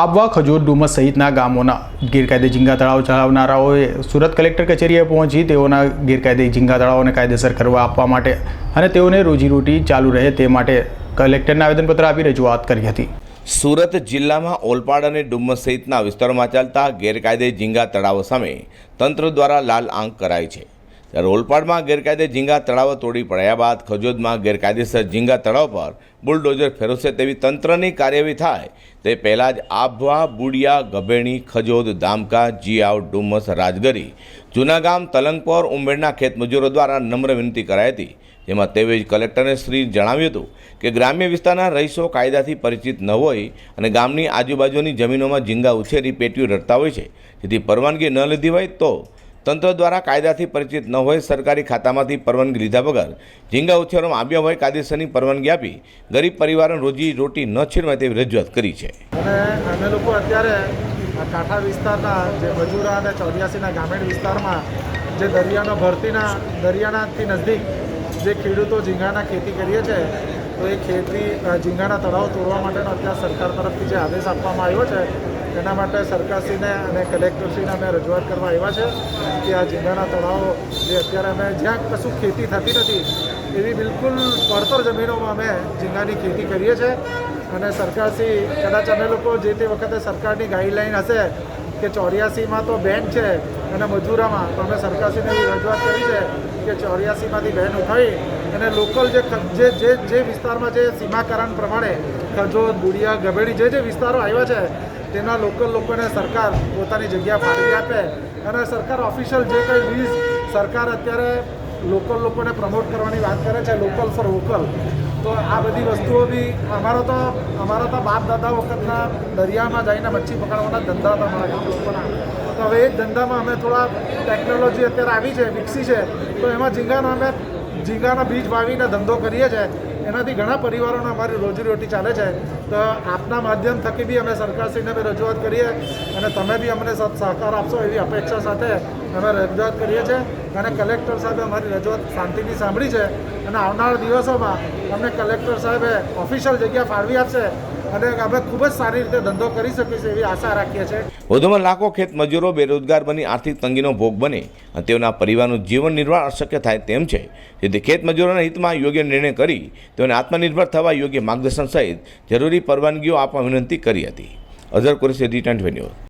આબવા ખજૂર ડુમસ સહિતના ગામોના ગેરકાયદે ઝીંગા તળાવ ચલાવનારાઓએ સુરત કલેક્ટર કચેરીએ પહોંચી તેઓના ગેરકાયદે ઝીંગા તળાવોને કાયદેસર કરવા આપવા માટે અને તેઓને રોજીરોટી ચાલુ રહે તે માટે કલેક્ટરને આવેદનપત્ર આપી રજૂઆત કરી હતી. સુરત જિલ્લામાં ઓલપાડ અને ડુમ્મસ સહિતના વિસ્તારોમાં ચાલતા ગેરકાયદે ઝીંગા તળાવો સામે તંત્ર દ્વારા લાલ આંક કરાય છે. ત્યારે ઓલપાડમાં ગેરકાયદે ઝીંગા તળાવ તોડી પડાયા બાદ ખજોદમાં ગેરકાયદેસર ઝીંગા તળાવ પર બુલડોઝર ફેરવશે તેવી તંત્રની કાર્યવાહી થાય તે પહેલાં જ આભવા, બુડિયા, ગભેણી, ખજોદ, દામકા, જીઆવ ડુમ્મસ રાજગરી, જૂનાગામ, તલંગપોર, ઉંબેડના ખેતમજૂરો દ્વારા નમ્ર વિનંતી કરાઈ હતી. જેમાં જ કલેક્ટરને શ્રી જણાવ્યું હતું કે ગ્રામ્ય વિસ્તારના રહીશો કાયદાથી પરિચિત ન હોય અને ગામની આજુબાજુની જમીનોમાં ઝીંગા ઉછેરી પેટીઓ રડતા હોય છે. જેથી પરવાનગી ન લીધી હોય તો તંત્ર દ્વારા કાયદાથી પરિચિત ન હોય સરકારી ખાતામાંથી પરવાનગી લીધા વગર ઝીંગા ઉછેરવામાં આવ્યા હોય કાયદેસરની પરવાનગી આપી ગરીબ પરિવારોને રોજી રોટી ન છીનવાય તેવી રજૂઆત કરી છે. અને અમે લોકો અત્યારે કાંઠા વિસ્તારના જે મજૂરા અને ચોર્યાસીના ગ્રામીણ વિસ્તારમાં જે દરિયાનો ભરતીના દરિયાનાથી નજદીક જે ખેડૂતો ઝીંગાના ખેતી કરીએ છે તો એ ખેતી ઝીંગાના તળાવ તોડવા માટેનો અત્યારે સરકાર તરફથી જે આદેશ આપવામાં આવ્યો છે, એના માટે સરકારશ્રીને અને કલેક્ટરશ્રીને અમે રજૂઆત કરવા આવ્યા છે કે આ ઝીંગાના તળાવો જે અત્યારે અમે જ્યાં કશું ખેતી થતી નથી, એવી બિલકુલ પડતર જમીનોમાં અમે ઝીંગાની ખેતી કરીએ છીએ. અને સરકારશ્રી, કદાચ અમે લોકો જે તે વખતે સરકારની ગાઈડલાઈન હશે કે ચોર્યાસીમાં તો બેન છે અને મજૂરામાં, તો અમે સરકારશ્રીને એવી રજૂઆત કરી છે કે ચોર્યાસીમાંથી બેન ઉઠાવી અને લોકલ જે જે જે જે વિસ્તારમાં જે સીમાકરણ પ્રમાણે ખજોદ બુડિયા ગભેડી જે જે વિસ્તારો આવ્યા છે, તેના લોકલ લોકોને સરકાર પોતાની જગ્યા ફાળવી આપે અને સરકાર ઓફિશિયલ જે કંઈ વીઝ સરકાર અત્યારે લોકલ લોકોને પ્રમોટ કરવાની વાત કરે છે, લોકલ ફોર વોકલ. તો આ બધી વસ્તુઓ બી અમારો તો અમારા તો બાપ દાદા વખતના દરિયામાં જઈને મચ્છી પકડવાના ધંધા હતા અમારા લોકોના. તો હવે એ ધંધામાં અમે થોડા ટેકનોલોજી અત્યારે આવી છે, વિકસી છે. તો એમાં ઝીંગાનો અમે ઝીંગાના બીજ વાવીને ધંધો કરીએ છીએ એનાથી ઘણા પરિવારોને અમારી રોજીરોટી ચાલે છે. તો આપના માધ્યમ થકી બી અમે સરકારશ્રીને બી રજૂઆત કરીએ અને તમે બી અમને સહકાર આપશો એવી અપેક્ષા સાથે અમે રજૂઆત કરીએ છીએ અને કલેક્ટર સાહેબે અમારી રજૂઆત શાંતિથી સાંભળી છે અને આવનારા દિવસોમાં અમને કલેક્ટર સાહેબે ઓફિશિયલ જગ્યા ફાળવી આપશે અને અમે ખૂબ જ સારી રીતે ધંધો કરી શકીશું એવી આશા રાખીએ છીએ. વધુમાં લાખો ખેત મજૂરો બેરોજગાર બની આર્થિક તંગીનો ભોગ બને અને તેઓના પરિવારનું જીવન નિર્વાહ અશક્ય થાય તેમ છે. જેથી ખેત મજૂરોના હિતમાં યોગ્ય નિર્ણય કરી તેઓને આત્મનિર્ભર થવા યોગ્ય માર્ગદર્શન સહિત જરૂરી પરવાનગીઓ આપવા વિનંતી કરી હતી. Azhar Qureshi D twenty